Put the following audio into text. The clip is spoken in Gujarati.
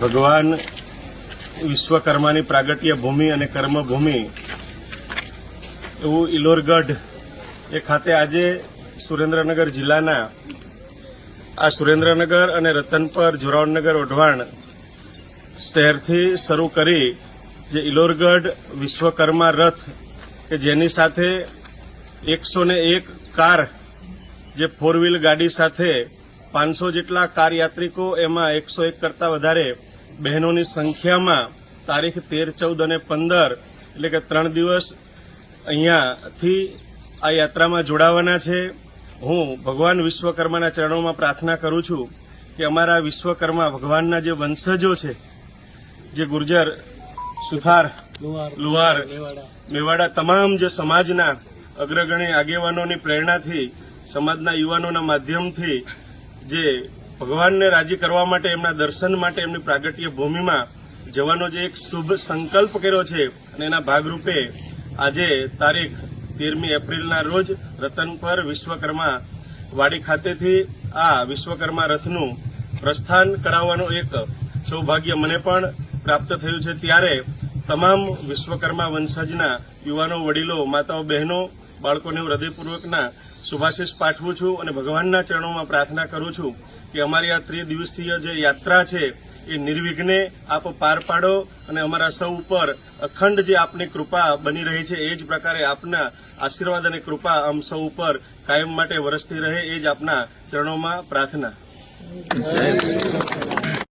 ભગવાન વિશ્વકર્માની પ્રાગટ્ય ભૂમિ અને કર્મભૂમિ એવું ઇલોરગઢ એ ખાતે આજે સુરેન્દ્રનગર જિલ્લાના આ સુરેન્દ્રનગર અને રતનપર જોરાવનગર ઓઢવાણ શહેરથી શરૂ કરી જે ઇલોરગઢ વિશ્વકર્મા રથ કે જેની સાથે એકસો એક કાર જે ફોર વ્હીલ ગાડી સાથે પાંચસો જેટલા કાર યાત્રિકો એમાં એકસો એક કરતાં વધારે બહેનોની સંખ્યામાં તારીખ તેર ચૌદ અને પંદર એટલે કે ત્રણ દિવસ અહીંયાથી આ યાત્રામાં જોડાવાના છે. હું ભગવાન વિશ્વકર્માના ચરણોમાં પ્રાર્થના કરું છું કે અમારા વિશ્વકર્મા ભગવાનના જે વંશજો છે જે ગુર્જર સુથાર લુહાર મેવાડા તમામ જે સમાજના અગ્રગણી આગેવાનોની પ્રેરણાથી સમાજના યુવાનોના માધ્યમથી જે ભગવાનને રાજી કરવા માટે, એમના દર્શન માટે, એમની પ્રાગટ્ય ભૂમિમાં જવાનો જે એક શુભ સંકલ્પ કર્યો છે, અને એના ભાગરૂપે આજે તારીખ તેરમી એપ્રિલના રોજ રતનપર વિશ્વકર્મા વાડી ખાતેથી આ વિશ્વકર્મા રથનું પ્રસ્થાન કરાવવાનું એક સૌભાગ્ય મને પણ પ્રાપ્ત થયું છે. ત્યારે તમામ વિશ્વકર્મા વંશજના યુવાનો, વડીલો, માતાઓ, બહેનો, બાળકોને હૃદયપૂર્વકના શુભાશીષ પાઠવું છું અને ભગવાનના ચરણોમાં પ્રાર્થના કરું છું કે અમારી આ ત્રિદિવસીય જે યાત્રા છે, એ નિર્વિઘ્ને આપ પાર પાડો અને અમારા સૌ ઉપર અખંડ જે આપની કૃપા બની રહી છે, એ જ પ્રકારે આપના આશીર્વાદ અને કૃપા આમ સૌ ઉપર કાયમ માટે વરસતી રહે, એ જ આપના ચરણોમાં પ્રાર્થના.